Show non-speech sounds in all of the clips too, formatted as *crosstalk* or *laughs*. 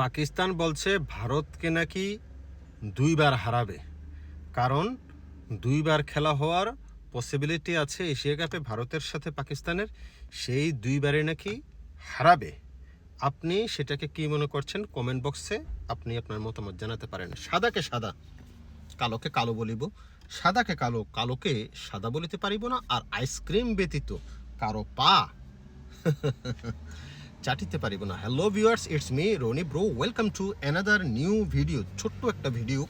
পাকিস্তান বলছে ভারতকে নাকি দুইবার হারাবে। কারণ দুইবার খেলা হওয়ার পসিবিলিটি আছে এশিয়া কাপে ভারতের সাথে পাকিস্তানের। সেই দুইবারে নাকি হারাবে। আপনি সেটাকে কি মনে করছেন? কমেন্ট বক্সে আপনি আপনার মতামত জানাতে পারেন। সাদাকে সাদা, কালোকে কালো বলিব। সাদাকে কালো, কালোকে সাদা বলিতে পারিব না। আর আইসক্রিম ব্যতীত কারও পা। *laughs* চাটিতে পারিব না। Hello viewers it's me Rony bro welcome to another new video ছোট্ট একটা ভিডিও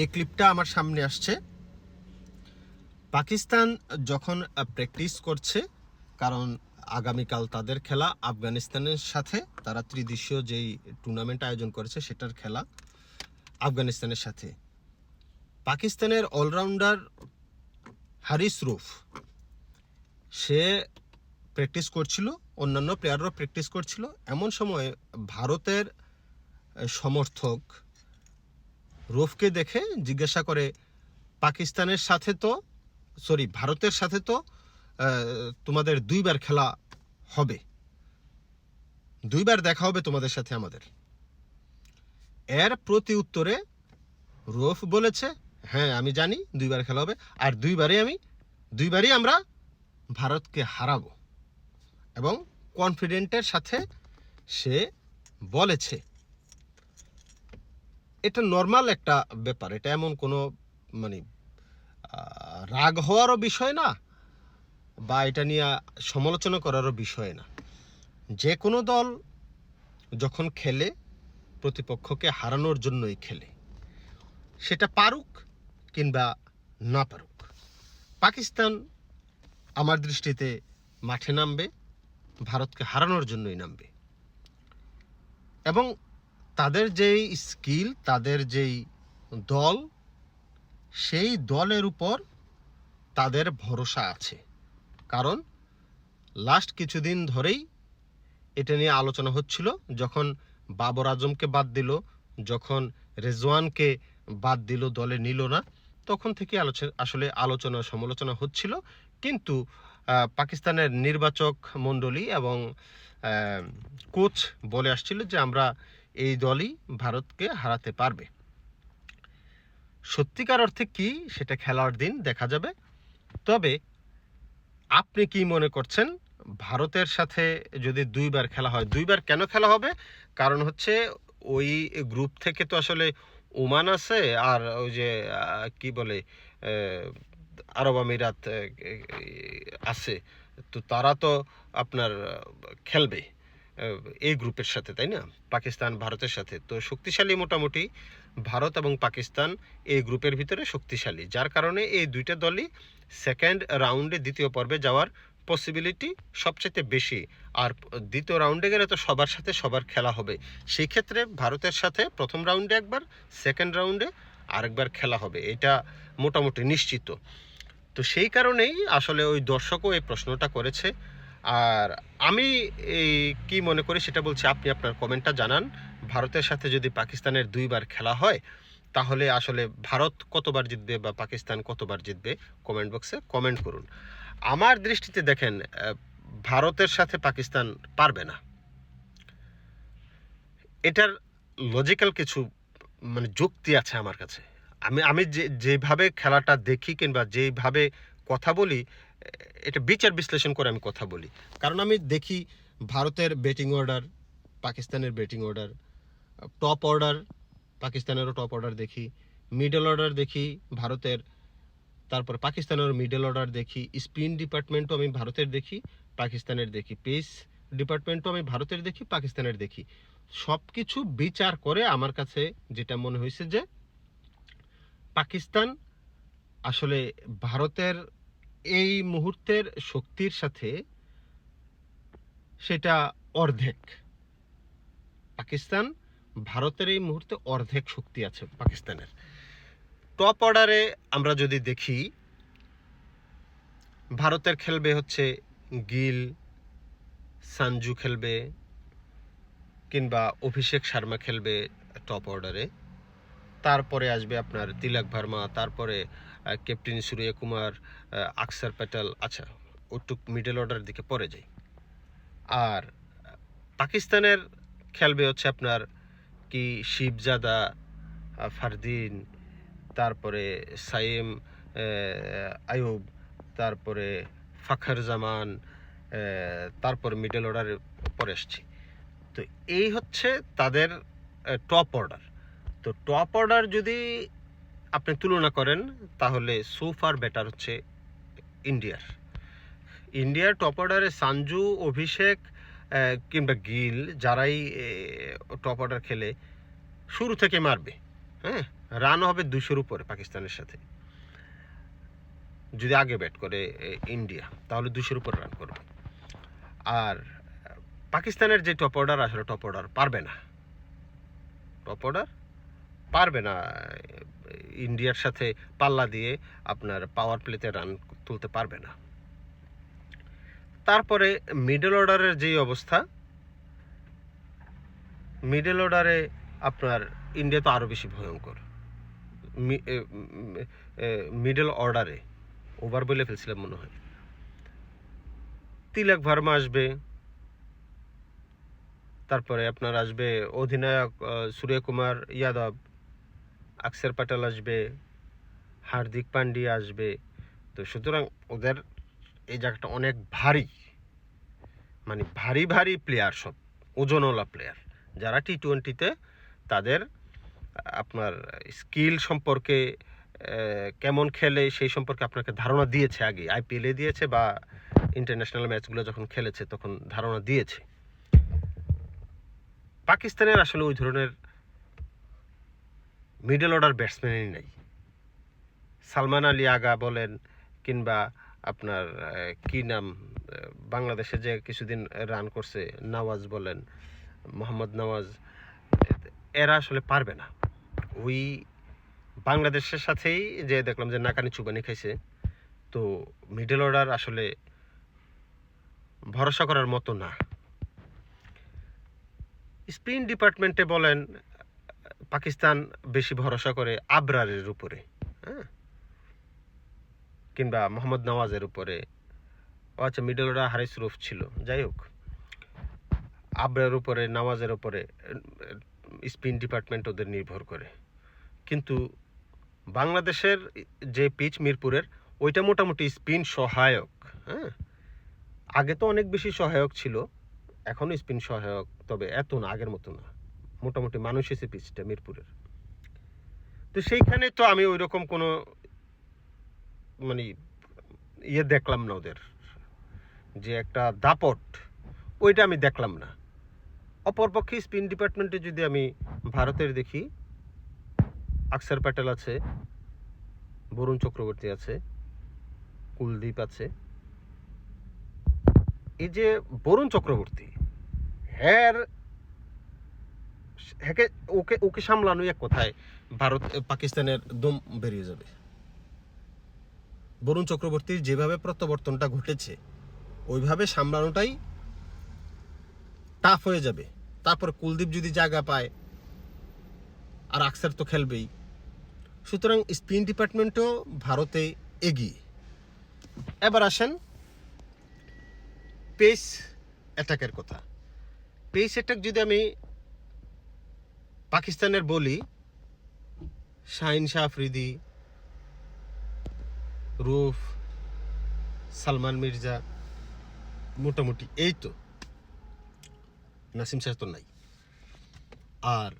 এই ক্লিপটা আমার সামনে আসছে। পাকিস্তান যখন প্র্যাকটিস করছে, কারণ আগামীকাল তাদের খেলা আফগানিস্তানের সাথে, তারা ত্রিদেশীয় যেই টুর্নামেন্ট আয়োজন করেছে, সেটার খেলা আফগানিস্তানের সাথে। পাকিস্তানের অলরাউন্ডার হারিস রুফ, সে প্র্যাকটিস করছিল, অন্যান্য প্লেয়াররাও প্র্যাকটিস করছিল। এমন সময় ভারতের সমর্থক রুফকে দেখে জিজ্ঞাসা করে, পাকিস্তানের সাথে তো সরি ভারতের সাথে তো তোমাদের দুইবার খেলা হবে। দুইবার দেখা হবে তোমাদের সাথে আমাদের। এর প্রতি উত্তরে রুফ বলেছে হ্যাঁ আমি জানি দুইবার খেলা হবে, আর দুইবারই আমি, দুইবারই আমরা ভারতকে হারাবো। এবং কনফিডেন্টের সাথে সে বলেছে। এটা নর্মাল একটা ব্যাপার, এটা এমন কোনো মানে রাগ হওয়ারও বিষয় না বা এটা নিয়ে সমালোচনা করারও বিষয় না। যে কোনো দল যখন খেলে, প্রতিপক্ষকে হারানোর জন্যই খেলে, সেটা পারুক কিংবা না পারুক। পাকিস্তান আমার দৃষ্টিতে মাঠে নামবে ভারতকে হারানোর জন্যই নামবে। এবং তাদের যেই স্কিল, তাদের যেই দল, সেই দলের উপর তাদের ভরসা আছে। কারণ লাস্ট কিছুদিন ধরেই এটা নিয়ে আলোচনা হচ্ছিল, যখন বাবর আজমকে বাদ দিল, যখন রেজওয়ানকে বাদ দিল, দলে নিল না, তখন থেকে আলোচনা আসলে আলোচনা সমালোচনা হচ্ছিল। কিন্তু পাকিস্তানের নির্বাচক মণ্ডলী এবং কোচ বলে আসছিল যে আমরা এই দলই ভারতকে হারাতে পারবে। সত্যিকার অর্থে কি? সেটা খেলার দিন দেখা যাবে। তবে আপনি কি মনে করছেন? ভারতের সাথে যদি দুইবার খেলা হয়, দুইবার কেন খেলা হবে? কারণ হচ্ছে ওই গ্রুপ থেকে তো আসলে ওমান আছে আর ওই যে কি বলে আরব আমিরাত আছে। তো তারা তো আপনার খেলবে এই গ্রুপের সাথে, তাই না? পাকিস্তান, ভারতের সাথে। তো শক্তিশালী মোটামুটি ভারত এবং পাকিস্তান এই গ্রুপের ভিতরে শক্তিশালী। যার কারণে এই দুইটা দলই সেকেন্ড রাউন্ডে দ্বিতীয় পর্বে যাওয়ার পসিবিলিটি সবচেয়ে বেশি। আর দ্বিতীয় রাউন্ডে গেলে তো সবার সাথে সবার খেলা হবে। সেই ক্ষেত্রে ভারতের সাথে প্রথম রাউন্ডে একবার সেকেন্ড রাউন্ডে আরেকবার খেলা হবে। এটা মোটামুটি নিশ্চিত। তো সেই কারণেই আসলে ওই দর্শকও এই প্রশ্নটা করেছে। আর আমি এই কী মনে করি সেটা বলছি, আপনি আপনার কমেন্টটা জানান। ভারতের সাথে যদি পাকিস্তানের দুইবার খেলা হয়, তাহলে আসলে ভারত কতবার জিতবে বা পাকিস্তান কতবার জিতবে কমেন্ট বক্সে কমেন্ট করুন। আমার দৃষ্টিতে দেখেন ভারতের সাথে পাকিস্তান পারবে না। এটার লজিক্যাল কিছু মানে যুক্তি আছে আমার কাছে। আমি আমি যে, যেভাবে খেলাটা দেখি কিংবা যেভাবে কথা বলি এটা বিচার বিশ্লেষণ করে আমি কথা বলি। কারণ আমি দেখি ভারতের ব্যাটিং অর্ডার পাকিস্তানের ব্যাটিং অর্ডার টপ অর্ডার পাকিস্তানেরও টপ অর্ডার দেখি মিডল অর্ডার দেখি ভারতের, তারপর পাকিস্তানের মিডল অর্ডার দেখি স্পিন ডিপার্টমেন্টও আমি ভারতের দেখি, পাকিস্তানের দেখি পেস ডিপার্টমেন্টও আমি ভারতের দেখি, পাকিস্তানের দেখি। সব কিছু বিচার করে আমার কাছে যেটা মনে হয়েছে যে পাকিস্তান আসলে ভারতের এই মুহূর্তের শক্তির সাথে সেটা অর্ধেক। পাকিস্তান, ভারতের এই মুহূর্তে অর্ধেক শক্তি আছে পাকিস্তানের। টপ অর্ডারে আমরা যদি দেখি, ভারতের খেলবে হচ্ছে গিল সানজু খেলবে, কিংবা অভিষেক শর্মা খেলবে টপ অর্ডারে তারপরে আসবে আপনার তিলক ভার্মা, তারপরে ক্যাপ্টেন সূর্য কুমার আকসার প্যাটেল আচ্ছা ওটুক মিডল অর্ডারের দিকে পরে যাই। আর, পাকিস্তানের খেলবে হচ্ছে আপনার কি শিবজাদা ফারদিন, তারপরে সাইম আয়ুব তারপরে ফাখর জামান তারপর মিডল অর্ডারের পরে আসছি। তো এই হচ্ছে তাদের টপ অর্ডার তো টপ অর্ডার যদি আপনি তুলনা করেন, তাহলে সোফার বেটার হচ্ছে ইন্ডিয়ার ইন্ডিয়ার টপ অর্ডারে সানজু অভিষেক কিংবা গিল যারাই টপ অর্ডার খেলে, শুরু থেকে মারবে হ্যাঁ? রান হবে দুশোর উপরে পাকিস্তানের সাথে। যদি আগে ব্যাট করে ইন্ডিয়া তাহলে দুশোর উপর রান করবে। আর, পাকিস্তানের যে টপ অর্ডার আসলে টপ অর্ডার পারবে না। টপ অর্ডার পারবে না, ইন্ডিয়ার সাথে পাল্লা দিয়ে আপনার পাওয়ার প্লেতে রান তুলতে পারবে না। তারপরে মিডল অর্ডারের যেই অবস্থা মিডল অর্ডারে আপনার ইন্ডিয়া তো আরও বেশি ভয়ঙ্কর। মিডল অর্ডারে ওভার বলে ফেলছিলাম মনে হয়। তিলক ভার্মা আসবে, তারপরে আপনার আসবে অধিনায়ক সূর্যকুমার যাদব অক্ষর প্যাটেল আসবে, হার্দিক পান্ডিয়া আসবে। তো সুতরাং ওদের এই জায়গাটা অনেক ভারী মানে ভারী ভারী প্লেয়ার সব, ওজনওয়ালা প্লেয়ার যারা টি টোয়েন্টিতে তাদের, আপনার স্কিল সম্পর্কে কেমন খেলে সেই সম্পর্কে আপনাকে ধারণা দিয়েছে আগে। আইপিএলে দিয়েছে বা ইন্টারন্যাশনাল ম্যাচগুলো যখন খেলেছে তখন ধারণা দিয়েছে। পাকিস্তানের আসলে ওই ধরনের মিডল অর্ডার ব্যাটসম্যানই নাই। সালমান আলী আগা বলেন কিংবা আপনার কি নাম বাংলাদেশে যে কিছুদিন রান করছে, নওয়াজ বলেন, মোহাম্মদ নওয়াজ, এরা আসলে পারবে না। ওই বাংলাদেশের সাথেই যে দেখলাম যে নাকানি চুবানি খাইছে, তো মিডল অর্ডার আসলে ভরসা করার মতো না। স্পিন ডিপার্টমেন্টে বলেন পাকিস্তান বেশি ভরসা করে আবরারের উপরে হ্যাঁ? কিংবা মোহাম্মদ নওয়াজের উপরে। ও আচ্ছা মিডল অর্ডার হারিস রুফ ছিল। যাই হোক, আবরার উপরে, নওয়াজের উপরে স্পিন ডিপার্টমেন্ট ওদের নির্ভর করে। কিন্তু বাংলাদেশের যে পিচ মিরপুরের, ওইটা মোটামুটি স্পিন সহায়ক হ্যাঁ? আগে তো অনেক বেশি সহায়ক ছিল এখনও স্পিন সহায়ক, তবে এত না, আগের মতো না। মোটামুটি মানুষ এসে পিচটা মিরপুরের। তো সেইখানে তো আমি ওই রকম কোনো মানে ইয়ে দেখলাম না ওদের। যে একটা দাপট, ওইটা আমি দেখলাম না। অপরপক্ষে স্পিন ডিপার্টমেন্টে যদি আমি ভারতের দেখি, আকসার প্যাটেল আছে, বরুণ চক্রবর্তী আছে, কুলদীপ আছে। এই যে বরুণ চক্রবর্তী, হ্যার হ্যাকে ওকে ওকে সামলানোই এক কথায় ভারত পাকিস্তানের দম বেরিয়ে যাবে। বরুণ চক্রবর্তীর যেভাবে প্রত্যাবর্তনটা ঘটেছে, ওইভাবে সামলানোটাই টাফ হয়ে যাবে। তারপর কুলদীপ যদি জায়গা পায়, আর আকসার তো খেলবেই। সুতরাং স্পিন ডিপার্টমেন্টও ভারতে এগিয়ে। এবার আসেন পেস অ্যাটাকের কথা। পেস অ্যাটাক যদি আমি পাকিস্তানের বলি শাহিন শাহ রুফ, সালমান মির্জা, মোটামুটি এই তো। নাসিম শাহ তো নাই। আর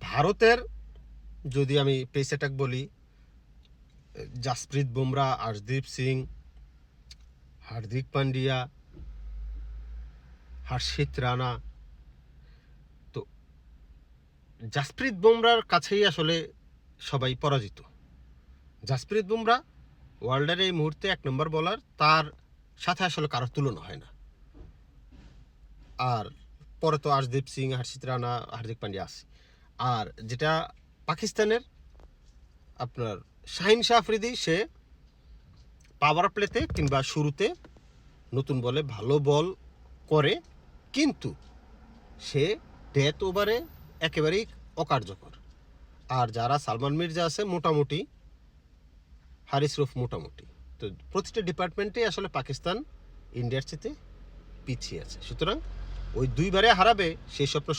ভারতের যদি আমি পেস অ্যাটাক বলি, জাসপ্রীত বুমরা, আর্শদীপ সিং, হার্দিক পান্ডিয়া, হর্ষিত রানা জাসপ্রীত বুমরার কাছেই আসলে সবাই পরাজিত। জাসপ্রীত বুমরা ওয়ার্ল্ডের এই মুহূর্তে এক নম্বর বলার তার সাথে আসলে কারোর তুলনা হয় না। আর পরে তো আর্শদীপ সিং হর্ষিত রানা, হার্দিক পান্ডিয়া আছে। আর যেটা পাকিস্তানের আপনার শাহিন শাহ আফ্রিদি, সে পাওয়ার প্লেতে কিংবা শুরুতে নতুন বলে ভালো বল করে, কিন্তু সে ডেথ ওভারে একেবারেই অকার্যকর। আর যারা সালমান মির্জা আছে, মোটামুটি হারিস রুফ মোটামুটি। তো প্রতিটা ডিপার্টমেন্টেই আসলে পাকিস্তান ইন্ডিয়ার চেতে পিছিয়ে আছে। সুতরাং ওই দুইবারে হারাবে সেই স্বপ্ন